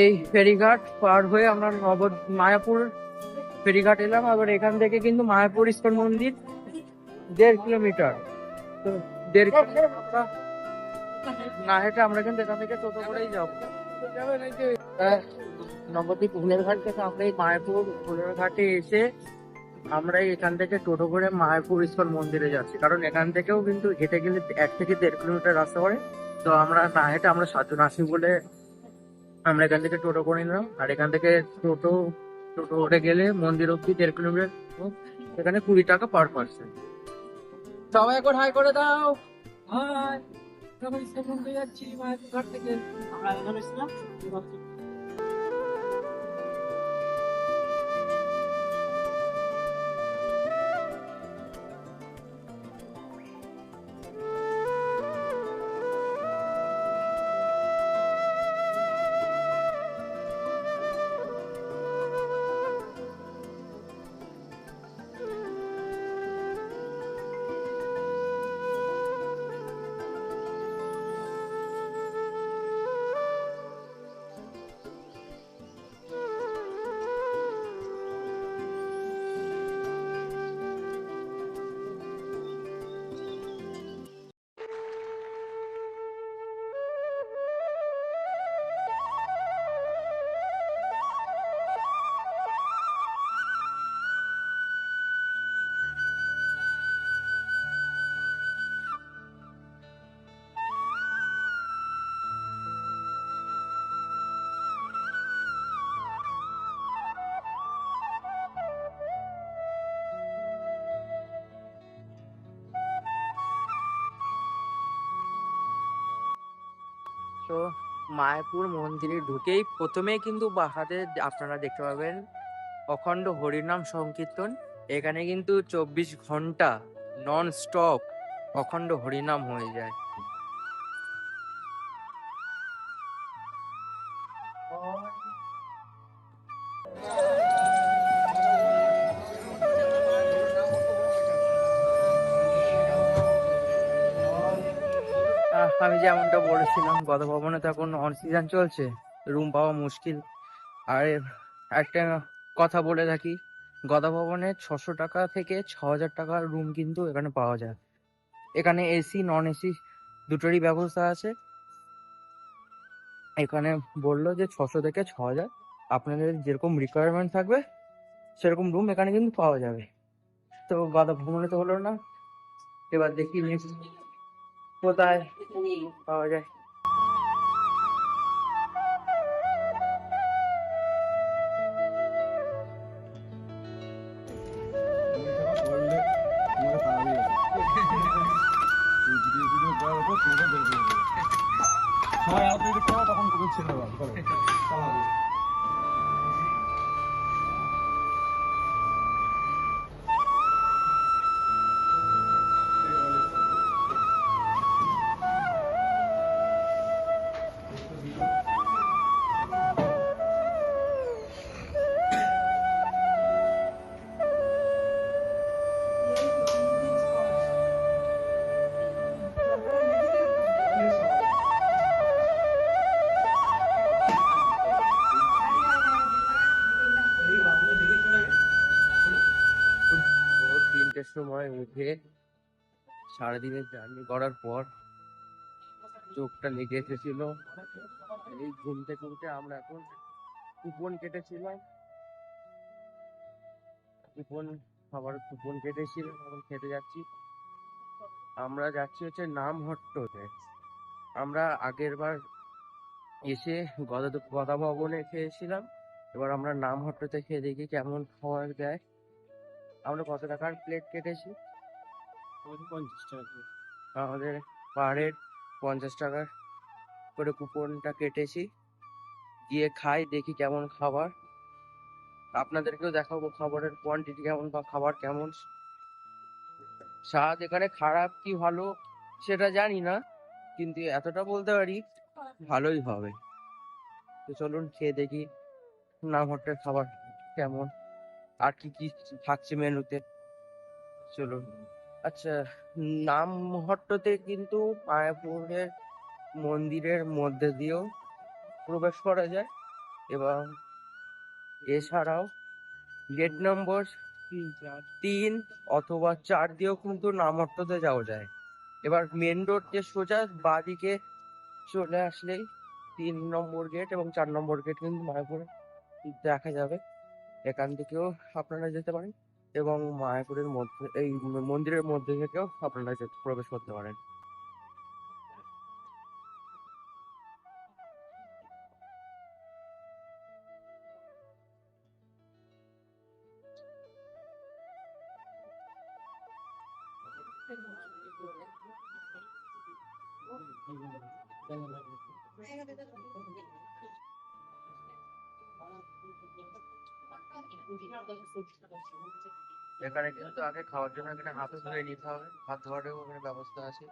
এই ফেরিঘাট পার হয়ে আমরা নব মায়াপুর ফেরিঘাট এলাম। আবার এখান থেকে কিন্তু মায়াপুর ইস্কন মন্দির দেড় কিলোমিটার। তো দেড় কিলোমিটার না হেঁটে আমরা কিন্তু এখান থেকে টোটো করেই যাব। নবদ্বীপ ফুলের ঘাট থেকে আমরা এই মায়াপুর ফুলের ঘাটে এসে আমরা এখান থেকে টোটো করে মায়াপুর ইস্কন মন্দিরে যাচ্ছি। কারণ এখান থেকেও কিন্তু হেঁটে গেলে এক থেকে দেড় কিলোমিটার রাস্তা পড়ে। তো আমরা না হেঁটে আমরা সাতজন আসি বলে আমরা এখান থেকে টোটো করে নিলাম। আর এখান থেকে টোটো টোটো করে গেলে মন্দির অব্দি দেড় কিলোমিটার এখানে কুড়ি টাকা পার পার্সন সবাই এখন হাই করে দাও। হাই সবাই সেখান থেকে যাচ্ছি ঘর থেকে। আমরা এখানে এসেছিলাম তো মায়াপুর মন্দিরে ঢুকেই প্রথমে কিন্তু বাহাতে আপনারা দেখতে পাবেন অখণ্ড হরিনাম সংকীর্তন। এখানে কিন্তু চব্বিশ ঘণ্টা নন স্টপ অখণ্ড হরিনাম হয়ে যায়। আমি যেমনটা বলেছিলাম গত ভবনে তো এখন অন সিজন চলছে রুম পাওয়া মুশকিল। আর একটা কথা বলে থাকি গদা ভবনে ছশো টাকা থেকে ছ হাজার টাকার রুম কিন্তু এখানে পাওয়া যায়। এখানে এসি নন এসি দুটোরই ব্যবস্থা আছে। এখানে বলল যে ছশো থেকে ছ হাজার, আপনাদের যেরকম রিকোয়ারমেন্ট থাকবে, সেরকম রুম এখানে কিন্তু পাওয়া যাবে। তো গদা ভবনে তো হলো না। এবার দেখি নেক্সট কোথায় পাওয়া যায় তখন কবে ছেড়ে দেওয়া তিনটের সময় উঠে সারাদিনের জার্নি করার পর চোখটা লেগে এসেছিল। এই ঘুম থেকে উঠে আমরা এখন কুপন কেটেছিলাম। কুপন, খাবার কুপন কেটেছিলাম এখন খেতে যাচ্ছি। আমরা যাচ্ছি হচ্ছে নামহট্টতে। আমরা আগের বার এসে গদা গদা ভবনে খেয়েছিলাম। এবার আমরা নামহট্টতে খেয়ে দেখি কেমন খাবার দেয় আমরা কত টাকার প্লেট কেটেছি? পঞ্চাশ টাকা আমাদের পাহাড়ের পঞ্চাশ টাকার করে কুপনটা কেটেছি। গিয়ে খাই দেখি কেমন খাবার। আপনাদেরকেও দেখাবো খাবারের কোয়ান্টিটি কেমন বা খাবার কেমন। স্বাদ এখানে খারাপ কি ভালো সেটা জানি না কিন্তু এতটা বলতে পারি ভালোই হবে। তো চলুন খেয়ে দেখি নামহট্টের খাবার কেমন। আর কি কি থাকছে মেনুতে চলুন। আচ্ছা নাম নামহট্টতে কিন্তু মায়াপুরের মন্দিরের মধ্যে দিয়েও প্রবেশ করা যায় এবং এছাড়াও গেট নম্বর তিন অথবা চার দিয়েও কিন্তু নামর্ততে যাওয়া যায়। এবার মেন রোড যে সোজা বাঁদিকে চলে আসলেই তিন নম্বর গেট এবং চার নম্বর গেট কিন্তু মায়াপুরে দেখা যাবে। এখান থেকেও আপনারা যেতে পারেন এবং মায়াপুরের মধ্যে, এই মন্দিরের মধ্যে থেকেও আপনারা প্রবেশ করতে পারেন। এখানে কিন্তু আগে খাওয়ার জন্য এখানে হাতে ধরে নিতে হবে। হাত ধোয়ারও এখানে ব্যবস্থা আছে।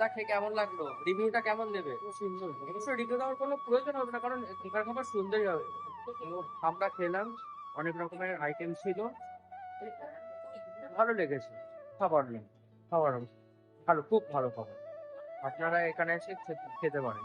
দেখে কেমন লাগল? রিভিউটা কেমন দেবে? সুন্দর। অবশ্যই রিভিউ দেওয়ার কোনো প্রয়োজন হবে না কারণ এখানকার খাবার সুন্দরই হবে। আমরা খেলাম অনেক রকমের আইটেম ছিল। ভালো লেগেছে। খাবার খাবার ভালো খুব ভালো খাবার। আপনারা এখানে এসে খেতে- খেতে পারেন।